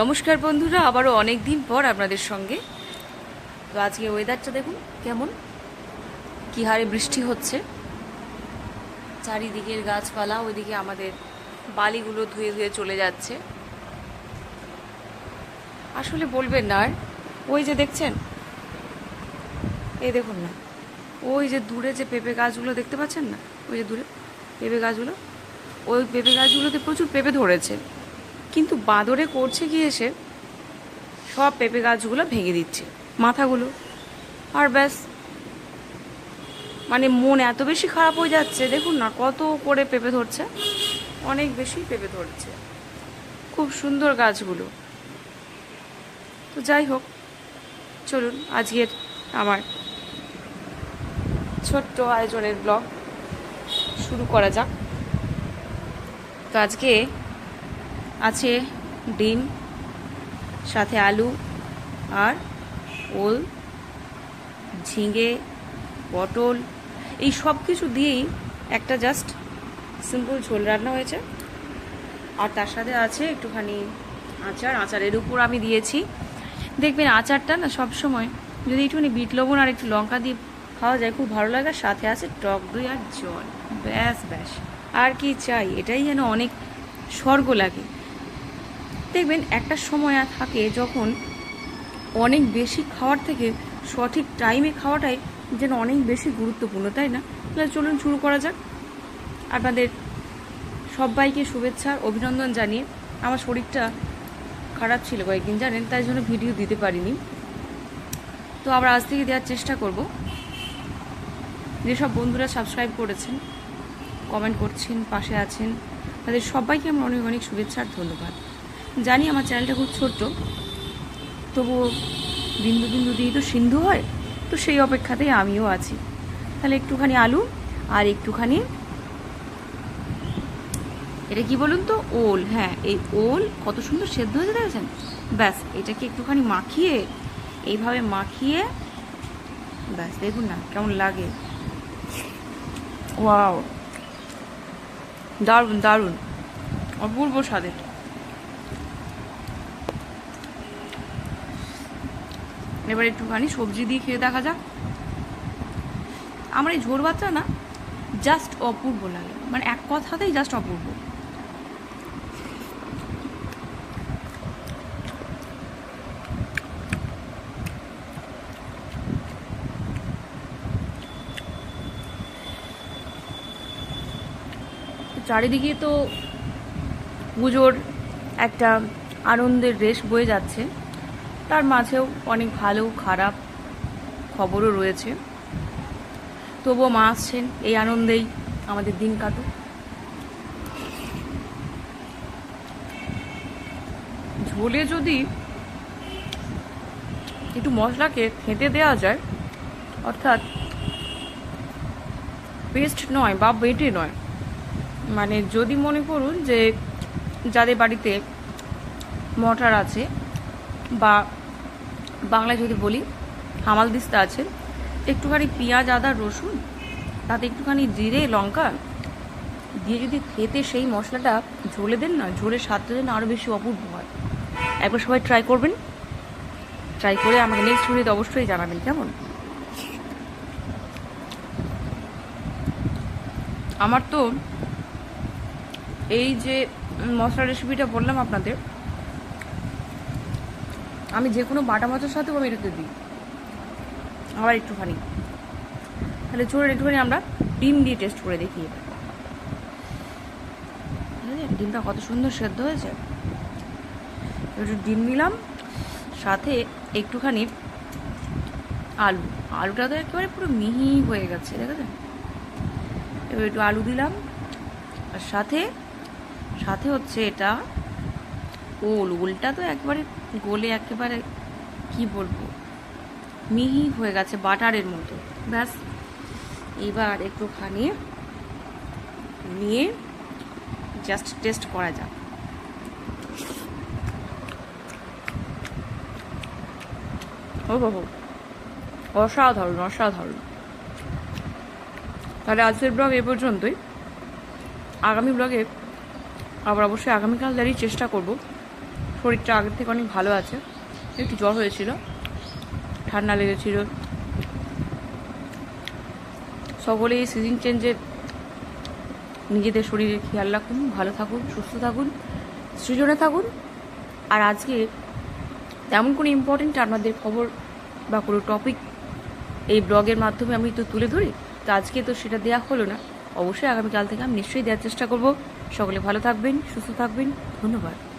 নমস্কার বন্ধুরা, আবারও অনেক দিন পর আপনাদের সঙ্গে। তো আজকে ওয়েদারটা দেখুন কেমন। কি হারে বৃষ্টি হচ্ছে। চারিদিকের গাছপালা, ওইদিকে আমাদের বালিগুলো ধুয়ে ধুয়ে চলে যাচ্ছে। আসলে বলবেন না, আর ওই যে দেখছেন? এই দেখুন না, ওই যে দূরে যে পেঁপে গাছগুলো দেখতে পাচ্ছেন না? ওই যে দূরে পেঁপে গাছগুলো, ওই পেঁপে গাছগুলোতে প্রচুর পেঁপে ধরেছে। কিন্তু বাঁদরে করছে কি এসে? সব পেঁপে গাছগুলো ভেঙে দিচ্ছে, মাথাগুলো। আর ব্যাস। মানে মন এত বেশি খারাপ হয়ে যাচ্ছে, দেখুন না কত করে পেঁপে ধরছে। অনেক বেশি পেঁপে ধরছে। খুব সুন্দর গাছগুলো। তো যাই হোক, চলুন আজকের আমার ছোট্ট আয়োজনের ব্লগ শুরু করা যাক। তো আজকে আছে ডিম, সাথে আলু আর ওল, ঝিঙে, পটল, এই সব কিছু দিয়েই একটা জাস্ট সিম্পল ঝোল রান্না হয়েছে। আর তার সাথে আছে একটুখানি আচার। আচারের উপর আমি দিয়েছি। দেখবেন আচারটা না সব সময় যদি একটুখানি বিট লবণ আর একটু লঙ্কা দিয়ে খাওয়া যায়, খুব ভালো লাগে। সাথে আছে টক দই আর জল। ব্যাস ব্যাস। আর কি চাই? এটাই যেন অনেক স্বর্গ লাগে। দেখবেন একটা সময় থাকে যখন অনেক বেশি খাওয়ার থেকে সঠিক টাইমে খাওয়াটাই যেন অনেক বেশি গুরুত্বপূর্ণ, তাই না? তাহলে চলুন শুরু করা যাক। আপনাদের সবাইকে শুভেচ্ছা, অভিনন্দন জানিয়ে। আমার শরীরটা খারাপ ছিল কয়েকদিন, জানেন? তাই জন্য ভিডিও দিতে পারিনি। তো আবার আজ থেকে দেওয়ার চেষ্টা করব। যেসব বন্ধুরা সাবস্ক্রাইব করেছেন কমেন্ট করছেন, পাশে আছেন, তাদের সবাইকে আমার অনেক অনেক শুভেচ্ছা আর ধন্যবাদ। জানি আমার চ্যানেলটা খুব ছোট্ট। তবুও বিন্দু বিন্দু দিয়ে তো সিন্ধু হয়, তো সেই অপেক্ষাতেই আমিও আছি। তাহলে একটুখানি আলু আর একটুখানি এটা কি বলুন তো? ওল। হ্যাঁ এই ওল কত সুন্দর সেদ্ধ হয়েছে দেখেছেন? ব্যাস, এটাকে একটুখানি মাখিয়ে, এইভাবে মাখিয়ে, ব্যাস, দেখুন না কেমন লাগে। ওয়াও, দারুণ দারুণ, অপূর্ব স্বাদের। এবার একটুখানি সবজি দিয়ে খেয়ে দেখা যাক। আমার এই ঝোর ভাতটা না জাস্ট অপূর্ব লাগে। মানে এক কথাতেই জাস্ট অপূর্ব। চারিদিকে তো পুজোর একটা আনন্দের রেশ বয়ে যাচ্ছে। তার মাঝেও অনেক ভালো, খারাপ খবরও রয়েছে। তবুও মা আসছেন, এই আনন্দেই আমাদের দিন কাটুক। ঝোলে যদি একটু মশলাকে খেতে দেওয়া যায়, অর্থাৎ পেস্ট নয় বা বেটে নয় মানে যদি মনে করুন যে যাদের বাড়িতে মটর আছে বা বাংলায় যদি বলি, হামাল দিস্তা আছে, একটুখানি পেঁয়াজ, আদা, রসুন, তাতে একটুখানি জিরে, লঙ্কা দিয়ে যদি খেতে সেই মশলাটা ঝোলে দেন না ঝোলের স্বাদটা যেন আরও বেশি অপূর্ব হয়। একবার সবাই ট্রাই করবেন। ট্রাই করে আমাকে নেক্সট ভিডিওতে অবশ্যই জানাবেন, কেমন? আমার তো এই যে মশলা রেসিপিটা বললাম আপনাদের আমি যে কোনো বাটা মাছের সাথেও আমি এটাতে দিই। আবার একটুখানি। তাহলে চলুন একটুখানি আমরা ডিম দিয়ে টেস্ট করে দেখি? ডিমটা কত সুন্দর সেদ্ধ হয়েছে। একটু ডিম নিলাম, সাথে একটুখানি আলু। আলুটা তো একেবারে পুরো মিহি হয়ে গেছে দেখেছেন এবার একটু আলু দিলাম। আর সাথে সাথে হচ্ছে এটা ওল ওলটা তো একবারে গোলে একেবারে, কি বলব? মিহি হয়ে গেছে বাটারের মতো। ব্যাস, এবার একটুখানি নিয়ে জাস্ট টেস্ট করা যাক। ও বাবু অসাধারণ অসাধারণ। তাহলে আজকের ব্লগ এ পর্যন্তই। আগামী ব্লগে আবার অবশ্যই আগামীকাল দাঁড়িয়ে চেষ্টা করব। শরীরটা আগের থেকে অনেক ভালো আছে। একটু জ্বর হয়েছিল। ঠান্ডা লেগেছিল। সকলেই এই সিজন চেঞ্জের নিজেদের শরীরের খেয়াল রাখুন, ভালো থাকুন, সুস্থ থাকুন, সৃজনে থাকুন। আর আজকে তেমন কোনো ইম্পর্টেন্ট আপনাদের খবর বা কোনো টপিক এই ব্লগের মাধ্যমে আমি তো তুলে ধরি, তো আজকে তো সেটা দেওয়া হলো না। অবশ্যই আগামীকাল থেকে আমি নিশ্চয়ই দেওয়ার চেষ্টা করব। সকলে ভালো থাকবেন, সুস্থ থাকবেন। ধন্যবাদ।